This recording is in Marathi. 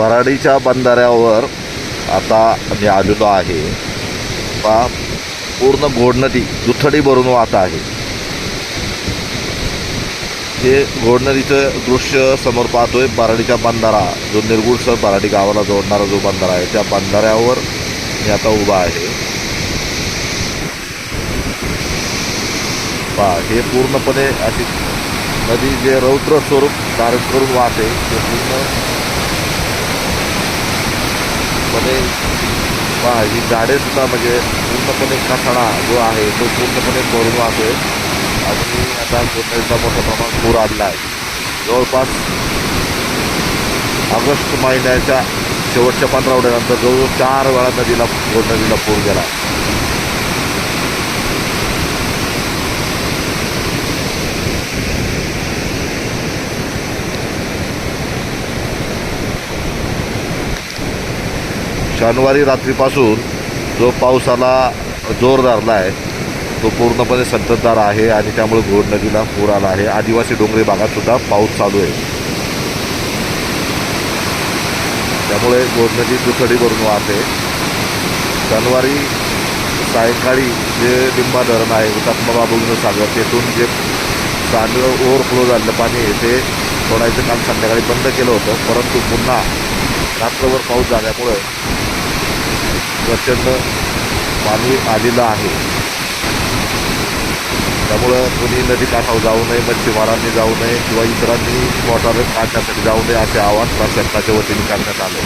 बराडीच्या बंधाऱ्यावर आता मी आलेलो आहे. पा पूर्ण गोड नदी दुथडी भरून वाहत आहे. हे गोड नदीचं दृश्य समोर पाहतोय बराडीचा बंधारा. जो निर्गुडसर बराडी गावाला जोडणारा जो बंधारा आहे त्या बंधाऱ्यावर मी आता उभा आहे. पा हे पूर्णपणे अशी नदी जे रौद्र स्वरूप धारण करून वाहते ते पूर्ण पूर्णपणे ही झाडेसुद्धा म्हणजे पूर्णपणे कसाडा जो आहे तो पूर्णपणे भरून आहे. आणि आता गोंधळीचा मोठ्या प्रमाणात पूर आलेला आहे. जवळपास ऑगस्ट महिन्याच्या शेवटच्या पंधरा आठवड्यानंतर जवळजवळ चार वेळा नदीला गोड नदीला पूर गेला. शनिवारी रात्रीपासून जो पाऊस आला जोर धरला आहे तो पूर्णपणे संततधार आहे आणि त्यामुळे घोड नदीला पूर आला आहे. आदिवासी डोंगरी भागात सुद्धा पाऊस चालू आहे. त्यामुळे घोड नदी दुथडी भरून वाहते. शनिवारी सायंकाळी जे लिंबा धरण आहे हुतात्मा बाबूंचं सागर तेथून जे चांगलं ओव्हरफ्लो झालेलं पाणी आहे ते सोडायचं काम संध्याकाळी बंद केलं होतं. परंतु पुन्हा रात्रभर पाऊस झाल्यामुळे प्रचंड पाणी आलेलं आहे. त्यामुळं कोणी नदी काठावर जाऊ नये मच्छीमारांनी जाऊ नये किंवा इतरांनी मोटार काढण्यासाठी जाऊ नये असे आवाहन प्रशासनाच्या वतीने करण्यात आले.